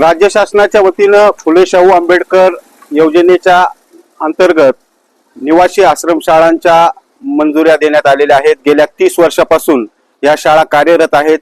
राज्य शासनाच्या वतीनं फुले शाहू आंबेडकर योजनेच्या अंतर्गत निवासी आश्रमशाळांच्या मंजुऱ्या देण्यात आलेल्या आहेत. गेल्या तीस वर्षापासून या शाळा कार्यरत आहेत.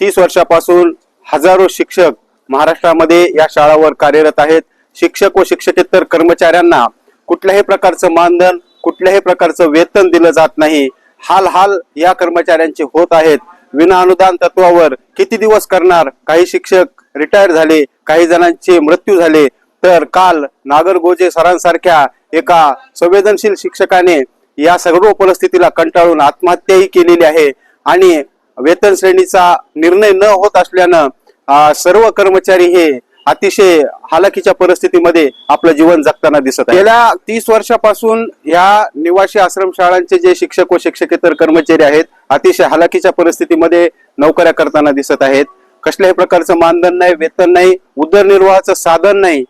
तीस वर्षापासून हजारो शिक्षक महाराष्ट्रामध्ये या शाळावर कार्यरत आहेत. शिक्षक व शिक्षकेतर कर्मचाऱ्यांना कुठल्याही प्रकारचं मानधन कुठल्याही प्रकारचं वेतन दिलं जात नाही. हाल हाल या कर्मचाऱ्यांचे होत आहेत. विना अनुदान तत्वावर किती दिवस करणार? काही शिक्षक रिटायर झाले काही जणांचे मृत्यू झाले. तर काल नागरगोजे सरांसारख्या एका संवेदनशील शिक्षकाने या सर्व परिस्थितीला कंटाळून आत्महत्याही केलेली आहे आणि वेतन श्रेणीचा निर्णय न होत असल्यानं सर्व कर्मचारी हे अतिशय हालाकीच्या परिस्थितीमध्ये आपलं जीवन जगताना दिसत आहे. गेल्या तीस वर्षापासून या निवासी आश्रमशाळांचे जे शिक्षक व शिक्षकेतर कर्मचारी आहेत अतिशय हालाकीच्या परिस्थितीमध्ये नोकऱ्या करताना दिसत आहेत. कसल्याही प्रकारचं मानधन नाही वेतन नाही उदरनिर्वाहाचं साधन नाही.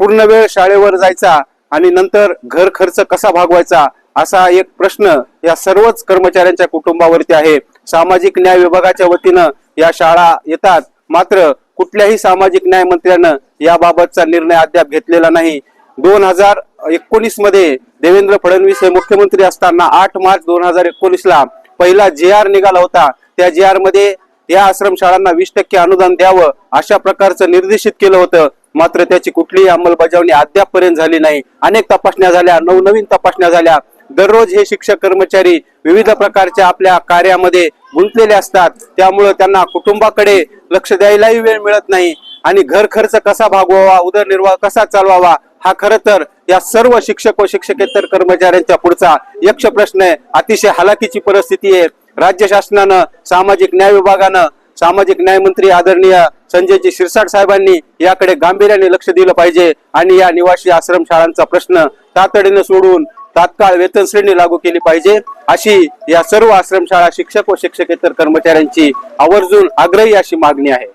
पूर्ण वेळ शाळेवर जायचा आणि नंतर घर खर्च कसा भागवायचा असा एक प्रश्न या सर्वच कर्मचाऱ्यांच्या कुटुंबावरती आहे. सामाजिक न्याय विभागाच्या वतीनं या शाळा येतात. मात्र कुठल्याही सामाजिक न्याय मंत्र्यानं याबाबतचा निर्णय अद्याप घेतलेला नाही. दोन हजार एकोणीसमध्ये देवेंद्र फडणवीस हे मुख्यमंत्री असताना आठ मार्च दोन हजार एकोणीस ला पहिला जे आर निघाला होता. त्या जे आरमध्ये या आश्रमशाळांना वीस टक्के अनुदान द्यावं अशा प्रकारचं निर्देशित केलं होतं. मात्र त्याची कुठलीही अंमलबजावणी अद्यापपर्यंत झाली नाही. अनेक तपासण्या झाल्या नवनवीन तपासण्या झाल्या. दररोज हे शिक्षक कर्मचारी विविध प्रकारच्या आपल्या कार्यामध्ये गुंतलेले असतात. त्यामुळं त्यांना कुटुंबाकडे लक्ष द्यायलाही वेळ मिळत नाही. आणि घर खर्च कसा भागवावा उदरनिर्वाह कसा चालवावा हा खर तर या सर्व शिक्षक व शिक्षकेतर कर्मचाऱ्यांच्या पुढचा यक्ष प्रश्न आहे. अतिशय हालाकीची परिस्थिती आहे. राज्य शासनानं सामाजिक न्याय विभागानं सामाजिक न्याय मंत्री आदरणीय संजयजी शिरसाट साहेबांनी याकडे गांभीर्याने लक्ष दिलं पाहिजे. आणि या निवासी आश्रम शाळांचा प्रश्न तातडीनं सोडून तात्काळ वेतन श्रेणी लागू केली पाहिजे अशी या सर्व आश्रमशाळा शिक्षक व शिक्षकेतर कर्मचाऱ्यांची आवर्जून आग्रही अशी मागणी आहे.